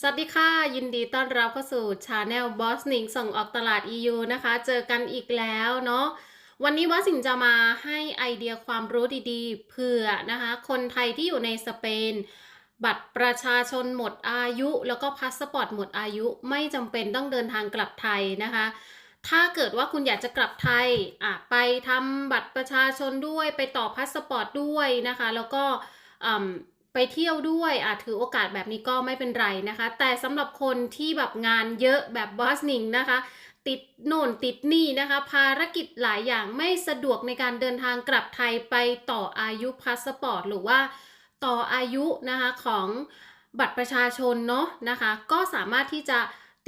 สวัสดีค่ะ ยินดีต้อนรับเข้าสู่ชาแนลบอสนิงส่งออกตลาด EU นะคะ เจอกันอีกแล้วเนาะวันนี้บอสสิงจะมาให้ไอเดียความรู้ดีๆ เผื่อนะคะ คนไทยที่อยู่ในสเปน บัตรประชาชนหมดอายุ แล้วก็พาสปอร์ตหมดอายุไม่จำเป็นต้องเดินทางกลับไทยนะคะ ถ้าเกิดว่าคุณอยากจะกลับไทยอะไปทำบัตรประชาชนด้วยไปต่อพาสปอร์ตด้วยนะคะ แล้วก็ ไปเที่ยวด้วยอาจถือโอกาสแบบนี้ก็ไม่เป็นไรนะคะ แต่สำหรับคนที่แบบงานเยอะแบบบอสนิงนะคะ ติดโน่นติดนี่นะคะ ภารกิจหลายอย่างไม่สะดวกในการเดินทางกลับไทยไปต่ออายุพาสปอร์ตหรือว่าต่ออายุนะคะของบัตรประชาชนเนาะนะคะ ก็สามารถที่จะ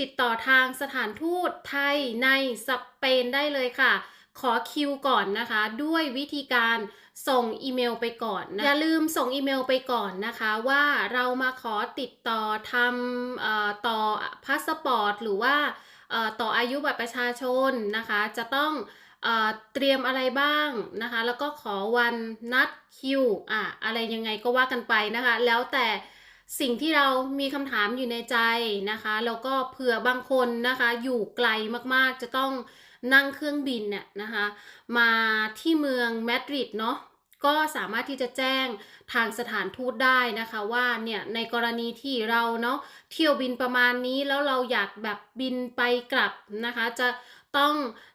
ติดต่อทางสถานทูตไทยในสเปนได้เลยค่ะ ขอคิวก่อนนะคะ ด้วยวิธีการส่งอีเมลไปก่อนนะอย่าลืมส่งอีเมลไปก่อนนะคะว่าเรามาขอติดต่อทำเอ่อต่อพาสปอร์ตหรือว่าเอ่อต่ออายุบัตรประชาชนนะคะ จะต้องเอ่อเตรียมอะไรบ้างนะคะ แล้วก็ขอวันนัดคิวอะอะไรยังไงก็ว่ากันไปนะคะ แล้วแต่สิ่งที่เรามีคำถามอยู่ในใจนะคะ แล้วก็เผื่อบางคนนะคะ อยู่ไกลมากๆจะต้อง นั่งเครื่องบินเนี่ยนะคะมาที่เมืองมาดริดเนาะก็สามารถที่จะแจ้งทางสถานทูตได้นะคะว่าเนี่ยในกรณีที่เราเนาะเที่ยวบินประมาณนี้แล้วเราอยากแบบบินไปกลับนะคะจะต้อง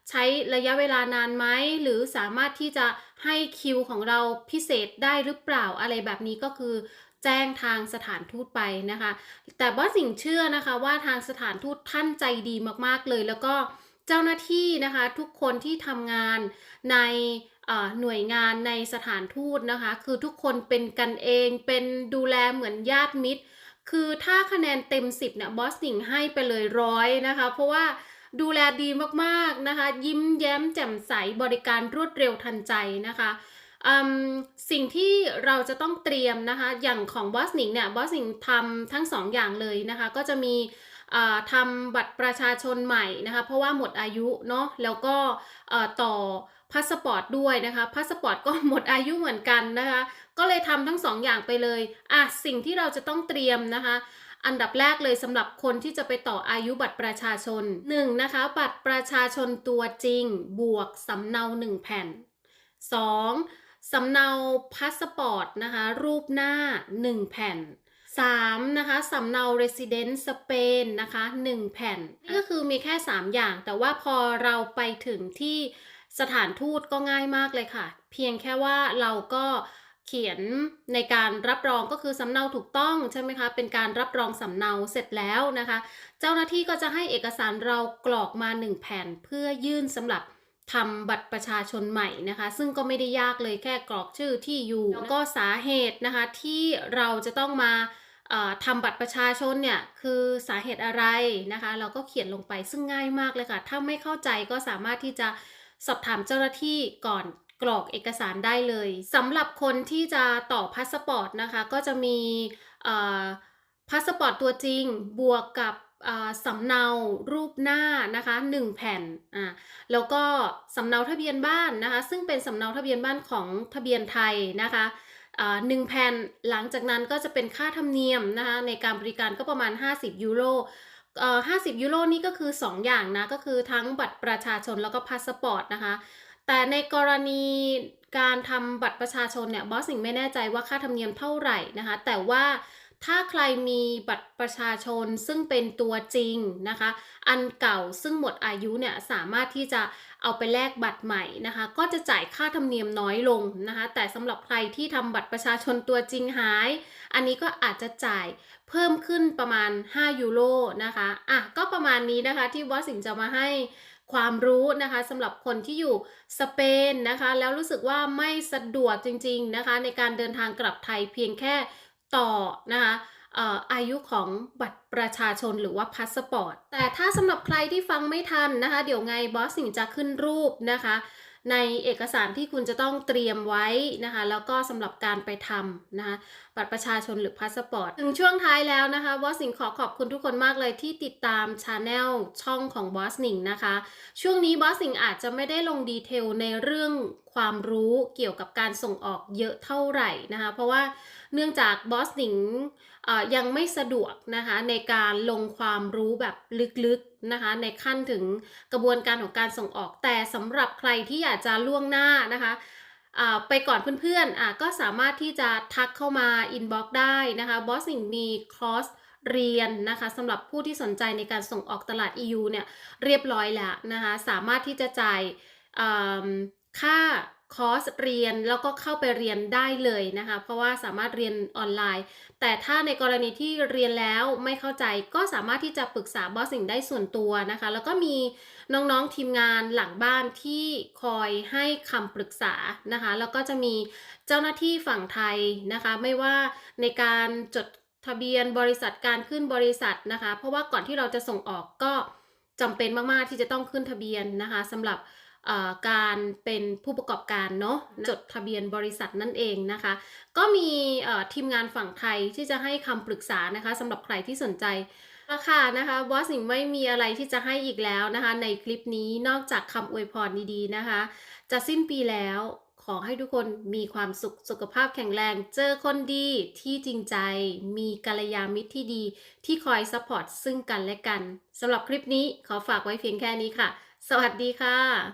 ใช้ระยะเวลานานไหมหรือสามารถที่จะให้คิวของเราพิเศษได้หรือเปล่าอะไรแบบนี้ก็คือแจ้งทางสถานทูตไปนะคะ แต่บอสสิงเชื่อนะคะว่าทางสถานทูตท่านใจดีมากๆเลย แล้วก็ เจ้าหน้าที่นะคะทุกคนที่ทำงานในหน่วยงานในสถานทูตนะคะ คือทุกคนเป็นกันเองเป็นดูแลเหมือนญาติมิตร คือถ้าคะแนนเต็ม 10เนี่ยบอสสิงให้ไปเลยร้อยนะคะ เพราะว่าดูแลดีมากๆนะคะ ยิ้มแย้มแจ่มใสบริการรวดเร็วทันใจนะคะสิ่งที่เราจะต้องเตรียมนะคะ อย่างของบอสนิงเนี่ยบอสนิงทำทั้งสองอย่างเลยนะคะ ก็จะมี ทำบัตรประชาชนใหม่นะคะ เพราะว่าหมดอายุเนาะแล้วก็ต่อพาสปอร์ตด้วยนะคะพาสปอร์ตก็หมดอายุเหมือนกันนะคะ ก็เลยทำทั้งสองอย่างไปเลยอะสิ่งที่เราจะต้องเตรียมนะคะอันดับแรกเลยสำหรับคนที่จะไปต่ออายุบัตรประชาชน 1. นะคะ บัตรประชาชนตัวจริง บวกสำเนา 1 แผ่น 2. สำเนาพาสปอร์ตนะคะ รูปหน้า 1 แผ่น 3. นะคะสำเนา Resident Spain นะคะ1แผ่นนี่ก็คือมีแค่ 3 อย่าง แต่ว่าพอเราไปถึงที่สถานทูตก็ง่ายมากเลยค่ะ เพียงแค่ว่าเราก็เขียนในการรับรองก็คือสำเนาถูกต้องใช่ไหมคะเป็นการรับรองสำเนาเสร็จแล้วนะคะ เจ้าหน้าที่ก็จะให้เอกสารเรากรอกมา 1 แผ่นเพื่อยื่นสำหรับทำบัตรประชาชนใหม่นะคะ ซึ่งก็ไม่ได้ยากเลยแค่กรอกชื่อที่อยู่แล้วก็สาเหตุนะคะที่เราจะต้องมา ทำบัตรประชาชนเนี่ยคือสาเหตุอะไรนะคะ เราก็เขียนลงไปซึ่งง่ายมากเลยค่ะ ถ้าไม่เข้าใจก็สามารถที่จะสอบถามเจ้าหน้าที่ก่อนกรอกเอกสารได้เลยสำหรับคนที่จะต่อพาสปอร์ตนะคะ ก็จะมีพาสปอร์ตตัวจริงบวกกับสำเนารูปหน้านะคะ1แผ่นอ่าแล้วก็สำเนาทะเบียนบ้านนะคะ ซึ่งเป็นสำเนาทะเบียนบ้านของทะเบียนไทยนะคะ หนึ่งแผ่นหลังจากนั้นก็จะเป็นค่าธรรมเนียมนะคะในการบริการก็ประมาณ 50 ยูโรห้าสิบยูโรนี่ก็คือ 2 อย่างนะ ก็คือทั้งบัตรประชาชนแล้วก็พาสปอร์ตนะคะ แต่ในกรณีการทำบัตรประชาชนเนี่ยบอสสิงไม่แน่ใจว่าค่าธรรมเนียมเท่าไหร่นะคะ แต่ว่า ถ้าใครมีบัตรประชาชนซึ่งเป็นตัวจริงนะคะ อันเก่าซึ่งหมดอายุเนี่ยสามารถที่จะเอาไปแลกบัตรใหม่นะคะ ก็จะจ่ายค่าธรรมเนียมน้อยลงนะคะ แต่สำหรับใครที่ทำบัตรประชาชนตัวจริงหาย อันนี้ก็อาจจะจ่ายเพิ่มขึ้นประมาณ 5 ยูโรนะคะอะก็ประมาณนี้นะคะที่บอสิงจะมาให้ความรู้นะคะสำหรับคนที่อยู่สเปนนะคะ แล้วรู้สึกว่าไม่สะดวกจริง ๆนะคะ ในการเดินทางกลับไทยเพียงแค่ ต่อนะคะเอ่ออายุของบัตรประชาชนหรือว่าพาสปอร์ต แต่ถ้าสำหรับใครที่ฟังไม่ทันนะคะ เดี๋ยวไงบอสสิงจะขึ้นรูปนะคะ ในเอกสารที่คุณจะต้องเตรียมไว้นะคะ แล้วก็สำหรับการไปทำนะคะ บัตรประชาชนหรือพาสปอร์ต ถึงช่วงท้ายแล้วนะคะบอสหนิงขอขอบคุณทุกคนมากเลยที่ติดตามช anel ช่องของบอสหนิงนะคะ ช่วงนี้บอสหนิงอาจจะไม่ได้ลงดีเทลในเรื่องความรู้เกี่ยวกับการส่งออกเยอะเท่าไหร่นะคะ เพราะว่าเนื่องจากบอสหนิงยังไม่สะดวกนะคะในการลงความรู้แบบลึกๆนะคะในขั้นถึงกระบวนการของการส่งออกแต่สำหรับใครที่อยากจะล่วงหน้านะคะ ไปก่อนเพื่อนๆก็สามารถที่จะทักเข้ามาอินบ็อกได้นะคะบอสหนิงมีคอร์สเรียนนะคะสำหรับผู้ที่สนใจในการส่งออกตลาด EU เนี่ยเรียบร้อยแล้วนะคะสามารถที่จะจ่ายค่า คอร์สเรียนแล้วก็เข้าไปเรียนได้เลยนะคะ เพราะว่าสามารถเรียนออนไลน์ แต่ถ้าในกรณีที่เรียนแล้วไม่เข้าใจก็สามารถที่จะปรึกษาบอสหนิงได้ส่วนตัวนะคะ แล้วก็มีน้องๆทีมงานหลังบ้านที่คอยให้คำปรึกษานะคะ แล้วก็จะมีเจ้าหน้าที่ฝั่งไทยนะคะ ไม่ว่าในการจดทะเบียนบริษัทการขึ้นบริษัทนะคะ เพราะว่าก่อนที่เราจะส่งออกก็จำเป็นมากๆที่จะต้องขึ้นทะเบียนนะคะสำหรับ การเป็นผู้ประกอบการเนาะจดทะเบียนบริษัทนั่นเองนะคะ ก็มีเอ่อทีมงานฝั่งไทยที่จะให้คำปรึกษานะคะสำหรับใครที่สนใจราคานะคะบอสหนิงไม่มีอะไรที่จะให้อีกแล้วนะคะ ในคลิปนี้นอกจากคำอวยพรดีๆนะคะ จะสิ้นปีแล้วขอให้ทุกคนมีความสุขสุขภาพแข็งแรง เจอคนดีที่จริงใจ มีกัลยาณมิตรที่ดี ที่คอยซัพพอร์ตซึ่งกันและกันสำหรับคลิปนี้ขอฝากไว้เพียงแค่นี้ค่ะ สวัสดีค่ะ